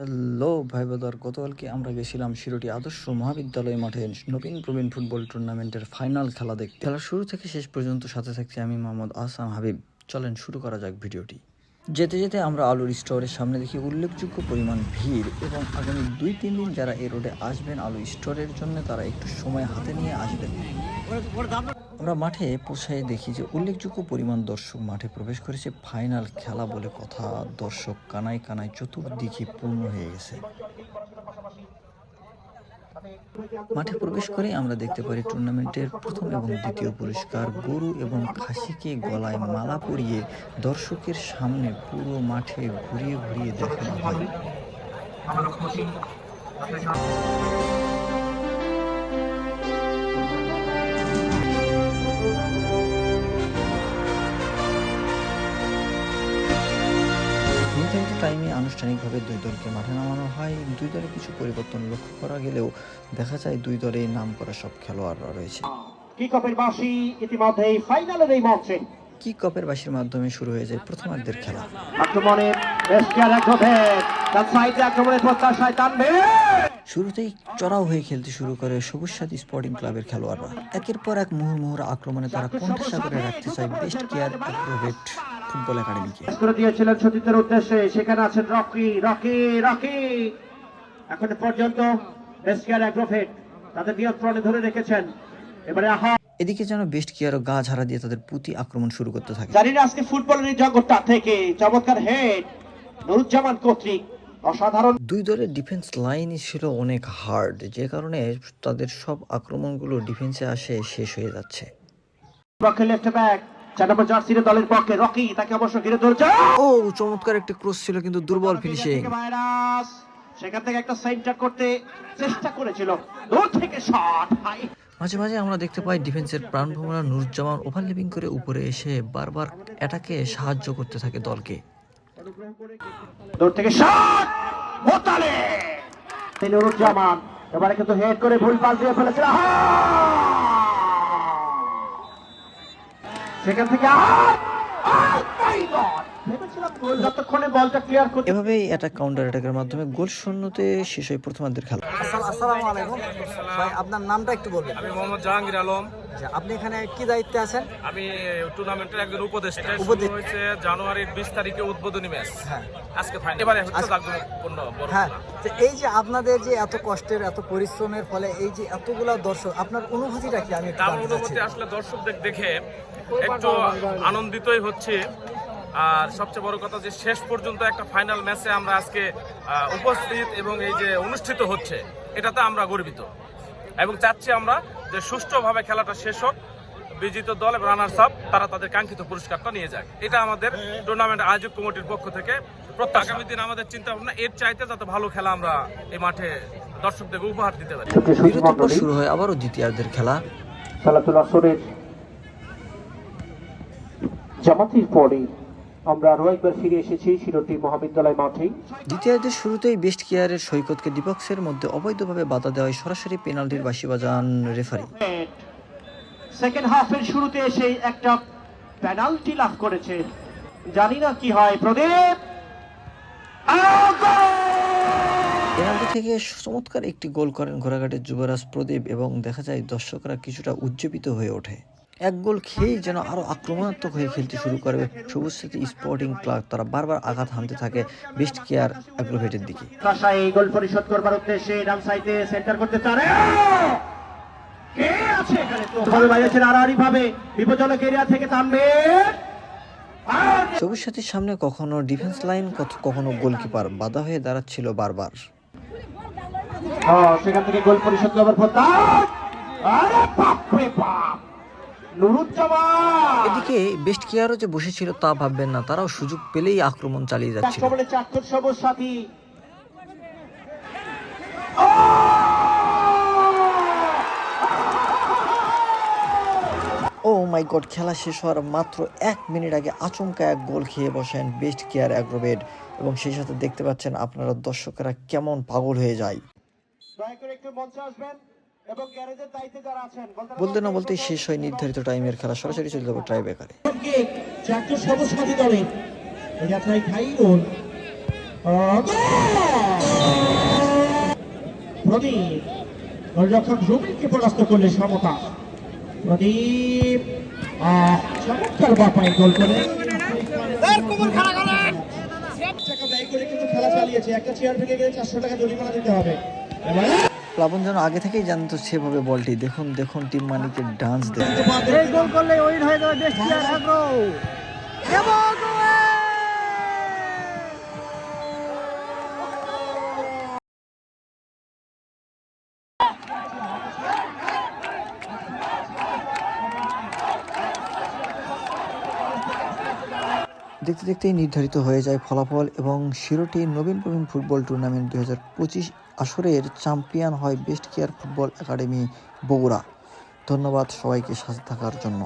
Hello ভাই বাদার গতকালকে আমরা গেছিলাম শিরোটি আদর্শ মহাবিদ্যালয় মাঠে নবীন প্রবীণ ফুটবল টুর্নামেন্টের ফাইনাল খেলা দেখতে। খেলার শুরু থেকে শেষ পর্যন্ত সাথে থাকছি আমি মোহাম্মদ আসাম হাবিব। চলেন শুরু করা যাক ভিডিওটি। যেতে যেতে আমরা আলুর স্টোরের সামনে দেখি উল্লেখযোগ্য পরিমাণ ভিড় এবং আগামী দুই তিন দিন যারা এ রোডে আসবেন আলু স্টোরের জন্য তারা একটু সময় হাতে নিয়ে আসবেন। আমরা মাঠে পৌঁছায় দেখি যে উল্লেখযোগ্য পরিমাণ দর্শক মাঠে প্রবেশ করেছে। ফাইনাল খেলা বলে কথা, দর্শক কানায় কানায় চতুর্দিকে পূর্ণ হয়ে গেছে। মাঠে প্রবেশ করে আমরা দেখতে পারি টুর্নামেন্টের প্রথম এবং দ্বিতীয় পুরস্কার গরু এবং খাসিকে গলায় মালা পরিয়ে দর্শকের সামনে পুরো মাঠে ঘুরিয়ে ঘুরিয়ে দেখানো হয়। টাইমে আনুষ্ঠানিকভাবে দুই দলকে মাঠে নামানো হয়। দুই দলে কিছু পরিবর্তন লক্ষ্য করা গেলেও দেখা যায় দুই দলে নাম করা সব খেলোয়াড়রা রয়েছে। কিকপের বাসি ফাইনালের এই মঞ্চে। বাসির মাধ্যমে শুরু হয়ে যায় প্রথমার্ধের খেলা। সাইডে আক্রমণের প্রত্যাশায় টানবে। শুরুতেই চড়াও হয়ে খেলতে শুরু করে সবুজ সাথী স্পোর্টিং ক্লাবের খেলোয়াড়রা। একের পর এক মুহুর্মুহুর আক্রমণে তারা কণ্ঠাসা করে রাখতে চায় বেস্ট কেয়ার অ্যাগ্রোভেট ফুটবল একাডেমিকে। করে দিয়েছিলেন সতীর্থের উদ্দেশ্যে সেখানে আছেন রকি রকি রকি। এখন পর্যন্ত বেস্টিয়ার একভেদ তাদের নিয়ন্ত্রণে ধরে রেখেছেন। এবারে আহা এদিকে যেন বেস্ট কেয়ারও গা ঝাড়া দিয়ে তাদের প্রতি আক্রমণ শুরু করতে থাকে। জানি না আজকে ফুটবলের জগৎটা থেকে চমৎকার হেড নুরুজ্জামান কর্তৃক অসাধারণ। দুই দলের ডিফেন্স লাইনই ছিল অনেক হার্ড যে কারণে তাদের সব আক্রমণগুলো ডিফেন্সে আসে শেষ হয়ে যাচ্ছে। পক্ষে লেফট ব্যাক জার্সির দলের পক্ষে রকি তাকে অবশ্য ঘিরে ধরেছে। ও চমৎকার একটি ক্রস ছিল কিন্তু দুর্বল ফিনিশিং সেখান থেকে একটা সেন্টার করতে চেষ্টা করেছিল। দূর থেকে শট হাই মাঝে মাঝে আমরা দেখতে পাই ডিফেন্সের প্রাণভোমরা নুরুজ্জামান ওভারলিপিং করে উপরে এসে বারবার অ্যাটাকে সাহায্য করতে থাকে দলকে। দূর থেকে শট মোতালে! নুরুজ্জামান এবারে কিন্তু হেড করে ভুল পাস দিয়ে ফেলেছিল। সেখান থেকে এভাবেই অ্যাটাক কাউন্টার অ্যাটাকের মাধ্যমে গোল শূন্যতে শেষ হয় প্রথমার্ধের খেলা। আসসালামু আলাইকুম। ভাই আপনার নামটা একটু বলবেন। আমি মোহাম্মদ জাহাঙ্গীর আলম। আপনি এখানে কি দায়িত্বে আছেন? আমি টুর্নামেন্টের একজন উপদেষ্টা। উপদেষ্টা। হয়েছে জানুয়ারির বিশ তারিখে উদ্বোধনী ম্যাচ। হ্যাঁ। আজকে ফাইনাল এবারে হচ্ছে জাঁকজমকপূর্ণ বড় হ্যাঁ। তো এই যে আপনাদের যে এত কষ্টের এত পরিশ্রমের ফলে এই যে এতগুলা দর্শক আপনার অনুভূতিটা কি? আমি তার অনুভূতি আসলে দর্শকদের দেখে একটু আনন্দিতই হচ্ছে। আর সবচেয়ে বড় কথা যে শেষ পর্যন্ত একটা ফাইনাল ম্যাচে আমরা আজকে উপস্থিত এবং এই যে অনুষ্ঠিত হচ্ছে এটাতে আমরা গর্বিত। এবং চাচ্ছি আমরা যে সুষ্ঠুভাবে খেলাটা শেষ হোক বিজিত দল এবং রানার্স আপ তারা তাদের কাঙ্ক্ষিত পুরস্কারটা নিয়ে যায় এটা আমাদের টুর্নামেন্ট আয়োজক কমিটির পক্ষ থেকে প্রত্যাশা। আগামী দিন আমাদের চিন্তা ভাবনা এর চাইতে যাতে ভালো খেলা আমরা এই মাঠে দর্শকদের উপহার দিতে পারি। বিরতির পর শুরু হয় আবারও দ্বিতীয়ার্ধের খেলা। সালাতুল শরীর জামাতির পরে আমরা আরও একবার ফিরে এসেছি শিরোটি মহাবিদ্যালয় মাঠে দ্বিতীয়ার্ধের শুরুতেই বেস্ট কেয়ারের সৈকতকে দ্বিপক্ষের মধ্যে অবৈধভাবে বাধা দেওয়ায় সরাসরি পেনাল্টির বাসি বাজান রেফারি। সেকেন্ড হাফের শুরুতে এসে একটা পেনাল্টি লাভ করেছে। জানি না কি হয় প্রদীপ! পেনাল্টি থেকে চমৎকার একটি গোল করেন ঘোড়াঘাটের যুবরাজ প্রদীপ এবং দেখা যায় দর্শকরা কিছুটা উজ্জীবিত হয়ে ওঠে। এক গোল খেয়েই যেন আরও আক্রমণাত্মক হয়ে খেলতে শুরু করে সবুজ সাথী স্পোর্টিং ক্লাব তারা বারবার আঘাত হানতে থাকে বেস্ট কেয়ার অ্যাগ্রোভেটের দিকে। এই গোল পরিশোধ করবার উদ্দেশ্যে ডান সাইডে সেন্টার করতে চারে কে আছে এখানে? তো ভাবে বাজাচ্ছেন আড়াআড়ি ভাবে। বিপজ্জনক এরিয়া থেকে সবুজ সাথীর সামনে কখনো ডিফেন্স লাইন কখনো গোলকিপার বাধা হয়ে দাঁড়াচ্ছিল বারবার। হ্যাঁ, সেখান থেকে গোল পরিশোধ করবার প্রত্যাশ আরে বাপ রে বাপ! এদিকে বেস্ট কেয়ারও যে বসেছিল তা ভাববেন না তারাও সুযোগ পেলেই আক্রমণ চালিয়ে যাচ্ছিল। সাথী ও! মাই গড খেলা শেষ হওয়ার মাত্র এক মিনিট আগে আচমকা এক গোল খেয়ে বসেন বেস্ট কেয়ার অ্যাগ্রোভেট এবং সেই সাথে দেখতে পাচ্ছেন আপনারা দর্শকেরা কেমন পাগল হয়ে যায়। দয়া করে একটু মঞ্চে আসবেন। এবং গ্যারেজের দায়িত্বে যারা আছেন বলতে না বলতে শেষ হয় নির্ধারিত টাইমের খেলা সরাসরি চলে যাবে ট্রাই বেকারে পরাস্ত করলে সমতা। প্রদীপ আহ, চমৎকার বাপায় গোল করে। ব্যয় করে কিন্তু খেলা চালিয়েছে। একটা চেয়ার ভেঙে গেলে চারশো টাকা জরিমানা দিতে হবে। প্লাবন যেন আগে থেকেই জানতো সেভাবে বলটি। দেখুন দেখুন টিম মালিকের ডান্স দেখুন এই গোল করলে উইন হয়ে যাবে বেস্ট প্লেয়ার অ্যাগ্রো দেখতে দেখতেই নির্ধারিত হয়ে যায় ফলাফল এবং শিরোটি নবীন প্রবীণ ফুটবল টুর্নামেন্ট দু হাজার পঁচিশ আসরের চ্যাম্পিয়ন হয় best care football academy Bogura. ধন্যবাদ সবাইকে সাথে থাকার জন্য।